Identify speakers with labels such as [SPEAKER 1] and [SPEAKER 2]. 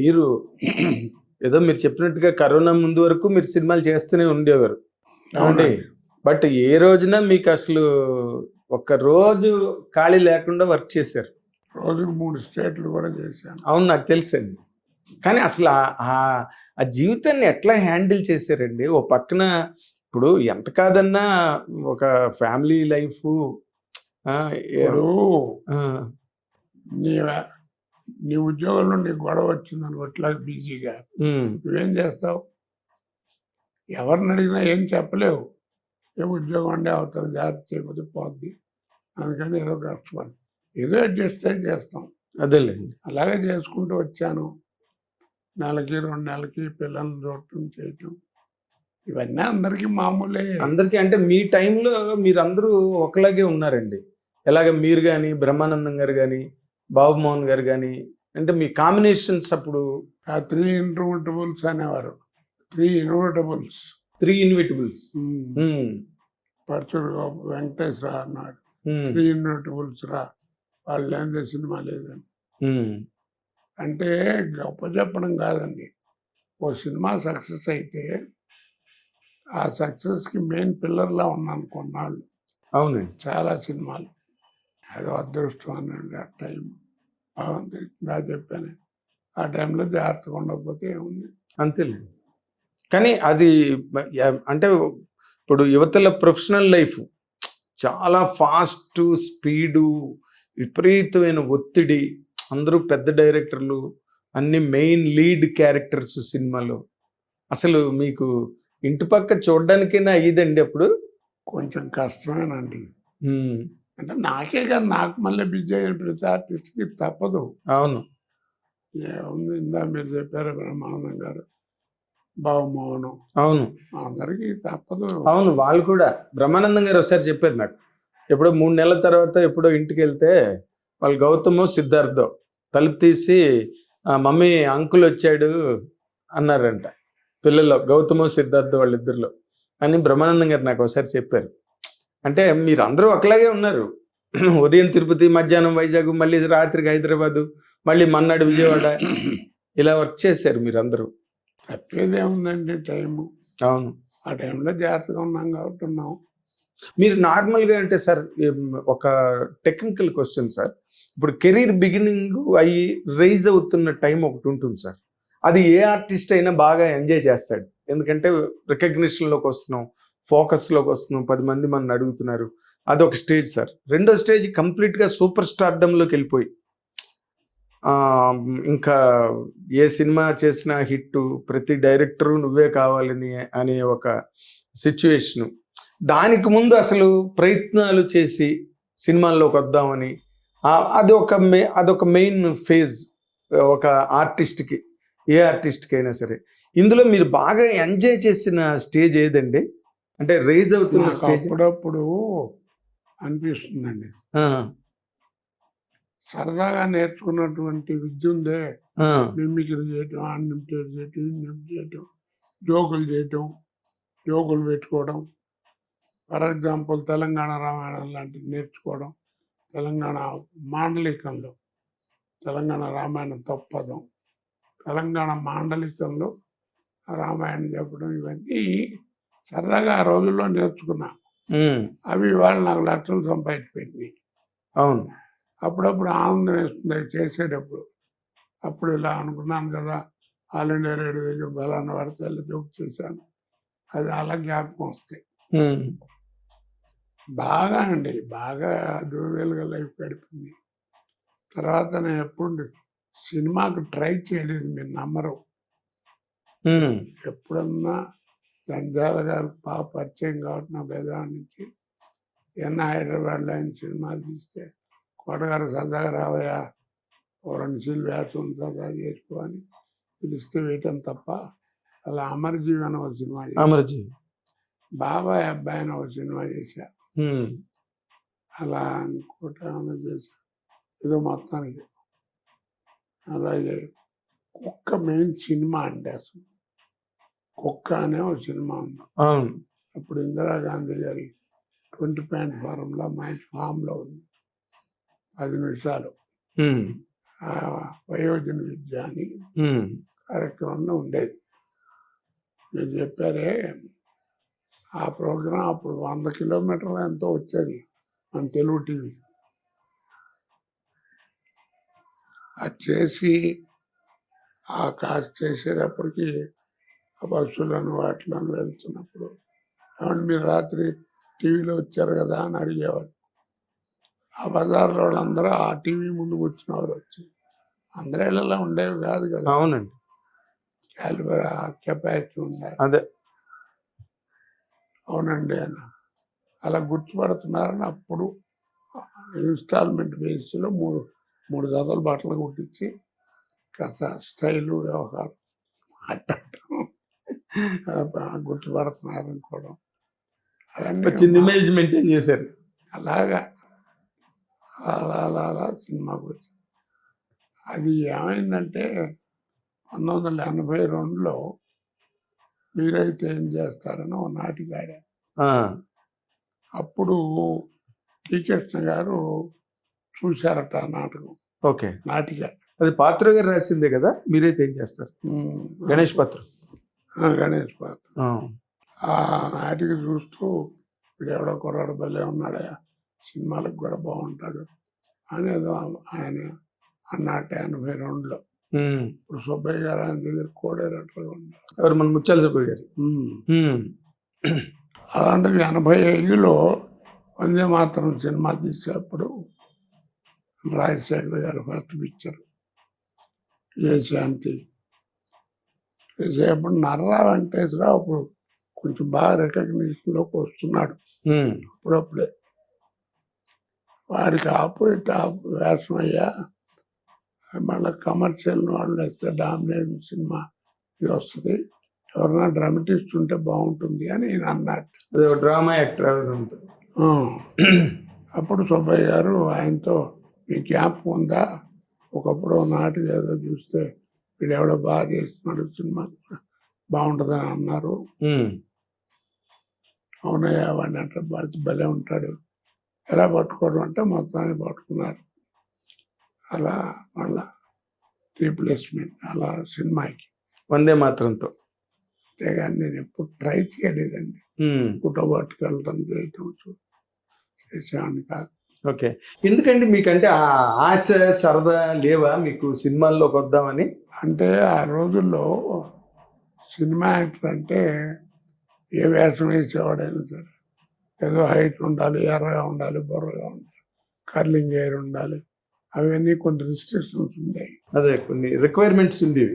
[SPEAKER 1] మీరు ఏదో మీరు చెప్పినట్టుగా కరోనా ముందు వరకు మీరు సినిమాలు చేస్తూనే ఉండేవారు. అవునండి. బట్ ఏ రోజున మీకు అసలు ఒక్క రోజు ఖాళీ లేకుండా వర్క్ చేశారు?
[SPEAKER 2] రోజుకు మూడు స్టేట్లు కూడా చేశాను.
[SPEAKER 1] అవును నాకు తెలుసండి. కానీ అసలు ఆ- జీవితాన్ని ఎట్లా హ్యాండిల్ చేశారండి? ఓ పక్కన ఇప్పుడు ఎంత కాదన్నా ఒక ఫ్యామిలీ లైఫ్
[SPEAKER 2] ఇప్పుడు నీ నీ ఉద్యోగంలో నీకు గొడవ వచ్చిందని అట్లా బిజీగా. నువ్వేం చేస్తావు? ఎవరిని అడిగినా ఏం చెప్పలేవు. ఏ ఉద్యోగం అంటే అవుతాం జాగ్రత్త చేయకపోతే పోద్ది. అందుకని ఏదో కష్టపడి ఏదో అడ్జస్ట్ చేస్తాం.
[SPEAKER 1] అదేలేండి.
[SPEAKER 2] అలాగే చేసుకుంటూ వచ్చాను. నెలకి రెండు నెలలకి పిల్లల్ని చూడటం చేయటం. ఇవన్నీ అందరికీ మామూలే.
[SPEAKER 1] అందరికీ అంటే మీ టైంలో మీరందరూ ఒకలాగే ఉన్నారండి. ఎలాగ మీరు కానీ బ్రహ్మానందం గారు కానీ బాబుమోహన్ గారు కానీ అంటే మీ కాంబినేషన్స్ అప్పుడు?
[SPEAKER 2] ఆ త్రీ ఇన్వర్టబుల్స్ అనేవారు. Three inevitables
[SPEAKER 1] three inevitables.
[SPEAKER 2] పరచుడు Venkateswara అన్నాడు. త్రీ ఇన్వర్టబుల్స్ రా. వాళ్ళు లేని సినిమా లేదని. అంటే గొప్ప చెప్పడం కాదండి. ఓ సినిమా సక్సెస్ అయితే ఆ సక్సెస్కి మెయిన్ పిల్లర్లా ఉన్నాను కొన్నాళ్ళు.
[SPEAKER 1] అవునండి.
[SPEAKER 2] చాలా సినిమాలు. అది అదృష్టం అనండి ఆ టైం. భగవంతుడి దా చెప్పాను. ఆ టైంలో జాగ్రత్తగా ఉండకపోతే ఏముంది?
[SPEAKER 1] అంతేలేండి కానీ అది అంటే ఇప్పుడు యువతల ప్రొఫెషనల్ లైఫ్ చాలా ఫాస్ట్ స్పీడు విపరీతమైన ఒత్తిడి. అందరూ పెద్ద డైరెక్టర్లు అన్ని మెయిన్ లీడ్ క్యారెక్టర్స్ సినిమాలో. అసలు మీకు ఇంటి పక్క చూడడానికైనా అయ్యిదండి అప్పుడు?
[SPEAKER 2] కొంచెం కష్టమేనండి. అంటే నాకే కాదు నాకు మళ్ళీ బిజీ అయిన ప్రతి ఆర్టిస్ట్కి తప్పదు.
[SPEAKER 1] అవును.
[SPEAKER 2] ఏముంది ఇందా మీరు చెప్పారు బ్రహ్మానందం గారు. బాబుమోహనం
[SPEAKER 1] అవును.
[SPEAKER 2] అందరికీ తప్పదు.
[SPEAKER 1] అవును వాళ్ళు కూడా. బ్రహ్మానందం గారు ఒకసారి చెప్పారు నాకు. ఎప్పుడో మూడు నెలల తర్వాత ఎప్పుడో ఇంటికి వెళ్తే వాళ్ళు గౌతము సిద్ధార్థో తలుపు తీసి "ఆ, మమ్మీ అంకుల్ వచ్చాడు అన్నారంట. పిల్లల్లో గౌతము సిద్ధార్థ వాళ్ళిద్దరిలో. అని బ్రహ్మానందం గారు నాకు ఒకసారి చెప్పారు. అంటే మీరు అందరూ ఒకలాగే ఉన్నారు. ఉదయం తిరుపతి మధ్యాహ్నం వైజాగ్ మళ్ళీ రాత్రికి హైదరాబాదు మళ్ళీ మన్నాడు విజయవాడ ఇలా వర్క్ చేశారు మీరు అందరూ
[SPEAKER 2] తప్పేదేముందండి టైము.
[SPEAKER 1] అవును.
[SPEAKER 2] ఆ టైంలో జాగ్రత్తగా ఉన్నాం కాబట్టి ఉన్నాం.
[SPEAKER 1] మీరు నార్మల్గా అంటే సార్ ఒక టెక్నికల్ క్వశ్చన్ సార్. ఇప్పుడు కెరీర్ బిగినింగ్ అయ్యి రైజ్ అవుతున్న టైం ఒకటి ఉంటుంది సార్. అది ఏ ఆర్టిస్ట్ అయినా బాగా ఎంజాయ్ చేస్తాడు. ఎందుకంటే రికగ్నిషన్లోకి వస్తున్నాం. ఫోకస్లోకి వస్తున్నాం. పది మంది మన అడుగుతున్నారు. అదొక స్టేజ్ సార్. రెండో స్టేజ్ కంప్లీట్గా సూపర్ స్టార్డంలోకి వెళ్ళిపోయి. ఇంకా ఏ సినిమా చేసినా హిట్ ప్రతి డైరెక్టరు నువ్వే కావాలని అనే ఒక సిచ్యువేషను దానికి ముందు అసలు ప్రయత్నాలు చేసి సినిమాల్లోకి వద్దామని అది ఒక మే అదొక మెయిన్ ఫేజ్ ఒక ఆర్టిస్ట్కి ఏ ఆర్టిస్ట్కి అయినా సరే. ఇందులో మీరు బాగా ఎంజాయ్ చేసిన స్టేజ్ ఏదండి? అంటే రేజ్ అవుతున్న స్టేజ్
[SPEAKER 2] అప్పుడప్పుడు అనిపిస్తుందండి. సరదాగా నేర్చుకున్నటువంటి విద్య ఉందే. మిమిక్రీ చేయటం అన్లిమిటెడ్ చేయటం చేయటం జోకులు చేయటం జోకులు పెట్టుకోవడం ఫర్ ఎగ్జాంపుల్ తెలంగాణ రామాయణం లాంటివి నేర్చుకోవడం తెలంగాణ మాండలికంలో తెలంగాణ రామాయణం తప్పదం. తెలంగాణ మాండలికంలో రామాయణం చెప్పడం ఇవన్నీ సరదాగా ఆ రోజుల్లో నేర్చుకున్నా. అవి వాళ్ళు నాకు లక్షలు సంపాదించిపెట్టినాయి.
[SPEAKER 1] అవును.
[SPEAKER 2] అప్పుడప్పుడు ఆనందం వేస్తుంది చేసేటప్పుడు. అప్పుడు ఇలా అనుకున్నాను కదా ఆల్ ఇండియా రేడియో దగ్గర బలాన్ని పడితే ఇలా జోక్ చేశాను. అది అలా జ్ఞాపకం వస్తాయి. బాగా అండి బాగా డ్యూవేల్గా లైఫ్ గడిపింది. తర్వాత నేను ఎప్పుడు సినిమాకు ట్రై చేయలేదు మీరు నమ్మరు. ఎప్పుడన్నా జంజాల గారు బాగా పరిచయం కాబట్టి నా బెజవాడ నుంచి ఎన్న హైదరాబాద్లో ఆయన సినిమాలు తీస్తే కోటగారు సరదాగా రావయ్యా ఓ రెండు సీలు వేసం సరదా చేసుకో అని పిలిస్తే వేయటం తప్ప. అలా అమరజీవి అని ఒక సినిమా చేశా.
[SPEAKER 1] అమరజీ
[SPEAKER 2] బాబాయ్ అబ్బాయి అని ఒక సినిమా చేశా. అలా ఇంకోటి ఏమైనా చేశా? ఏదో మొత్తానికి. అలాగే కుక్క మెయిన్ సినిమా అంటే అసలు. కుక్క అనే ఒక సినిమా ఉంది.
[SPEAKER 1] అవును.
[SPEAKER 2] అప్పుడు ఇందిరాగాంధీ గారి ట్వంటీ పాయింట్ ఫారంలో మంచి ఫామ్లో ఉంది. పది నిమిషాలు. వయోజన విద్య అని కార్యక్రమంలో ఉండేది. మీరు చెప్పారే ఆ ప్రోగ్రాం అప్పుడు వంద కిలోమీటర్లు ఎంతో వచ్చేది మన తెలుగు టీవీ. అది చేసి ఆ కాస్ట్ చేసేటప్పటికి ఆ బస్సులను వాటిలను వెళ్తున్నప్పుడు ఏమంటే మీరు రాత్రి టీవీలో వచ్చారు కదా అని అడిగేవారు. ఆ బజార్లో వాళ్ళందరూ ఆ టీవీ ముందు కూర్చున్నవారు వచ్చి అందరూ ఇళ్ళలో ఉండేవి కాదు కదా.
[SPEAKER 1] అవునండి.
[SPEAKER 2] క్యాలిబర్ కెపాసిటీ ఉండాలి
[SPEAKER 1] అదే.
[SPEAKER 2] అవునండి అని అలా గుర్తుపడుతున్నారని అప్పుడు ఇన్స్టాల్మెంట్ బేస్లో మూడు మూడు జతలు బట్టలు కుట్టించి కాస్త స్టైలు వ్యవహారం మాట్లాడటం. ఆ, గుర్తుపడుతున్నారు అనుకోవడం
[SPEAKER 1] చిన్న ఇమేజ్ మెయింటైన్ చేశారు.
[SPEAKER 2] అలాగా. అలా అలా అలా సినిమాకి వచ్చి. అది ఏమైందంటే పంతొమ్మిది వందల ఎనభై రెండులో మీరైతే ఏం చేస్తారని ఆడాను
[SPEAKER 1] ఆ,
[SPEAKER 2] అప్పుడు టి. కృష్ణ గారు చూశారట ఆ నాటకం.
[SPEAKER 1] ఓకే.
[SPEAKER 2] నాటిక.
[SPEAKER 1] అది పాత్ర గారు రాసిందే కదా? మీరైతే ఏం చేస్తారు? గణేష్ పాత్ర.
[SPEAKER 2] గణేష్ పాత్ర.
[SPEAKER 1] ఆ,
[SPEAKER 2] నాటిక చూస్తూ ఇప్పుడు ఎవడో కుర్రాడు భలే ఉన్నాడా సినిమాలకు కూడా బాగుంటాడు అనేది ఆయన అన్నట్టు ఎనభై రెండులో. ఇప్పుడు సుబ్బయ్య గారు ఆయన దగ్గర కోడేరట్లుగా ఉన్నారు.
[SPEAKER 1] మన ముత్యాల సుబ్బయ్య గారు?
[SPEAKER 2] అలాంటిది ఎనభై ఐదులో వందే మాత్రం సినిమా తీసేటప్పుడు రాజశేఖర్ గారు ఫస్ట్ పిక్చర్. ఏ శాంతి? చేసేటప్పుడు నర్రా వెంకటేశ్వరరావు అప్పుడు కొంచెం బాగా రికగ్నిషన్లోకి వస్తున్నాడు. అప్పుడప్పుడే. వాడికి ఆపోజిట్ ఆప్ వేషం అయ్యా మళ్ళీ కమర్షియల్ వాళ్ళు వేస్తే డామినేట్ సినిమా ఇది వస్తుంది. ఎవరైనా డ్రామటిస్ట్ ఉంటే బాగుంటుంది అని ఈయన అన్నట్టు
[SPEAKER 1] డ్రామా యాక్టర్.
[SPEAKER 2] అప్పుడు సుబ్బయ్య గారు ఆయనతో మీ జ్ఞాపకం ఉందా? ఒకప్పుడు నాటి ఏదో చూస్తే వీడు ఎవడో బాగా చేస్తున్నాడు సినిమా కూడా. బాగుంటుందని అన్నారు. అవునయ్యా వాడిని అంటే భర్త భలే ఉంటాడు. ఎలా పట్టుకోవడం అంటే మొత్తాన్ని పట్టుకున్నారు. అలా మళ్ళా రీప్లేస్మెంట్ అలా సినిమాకి.
[SPEAKER 1] వందే మాత్రంతో.
[SPEAKER 2] అంతేగాని నేను ఎప్పుడు ట్రై చేయలేదండి. ఫోటో పట్టుకెళ్ళటం చేయటం చేసేవాడిని కాదు.
[SPEAKER 1] ఓకే. ఎందుకండి మీకంటే ఆ ఆశ సరదా లేవా? మీకు సినిమాల్లోకి వద్దామని
[SPEAKER 2] అంటే ఆ రోజుల్లో సినిమా యాక్టర్ అంటే ఏ వేషం వేసేవాడైనా సరే ఏదో హైట్ ఉండాలి ఎర్రగా ఉండాలి బొర్రగా ఉండాలి కర్లింగ్ హెయిర్ ఉండాలి అవన్నీ కొన్ని రిస్ట్రిక్షన్స్ ఉండేవి
[SPEAKER 1] అదే కొన్ని రిక్వైర్మెంట్స్ ఉండేవి.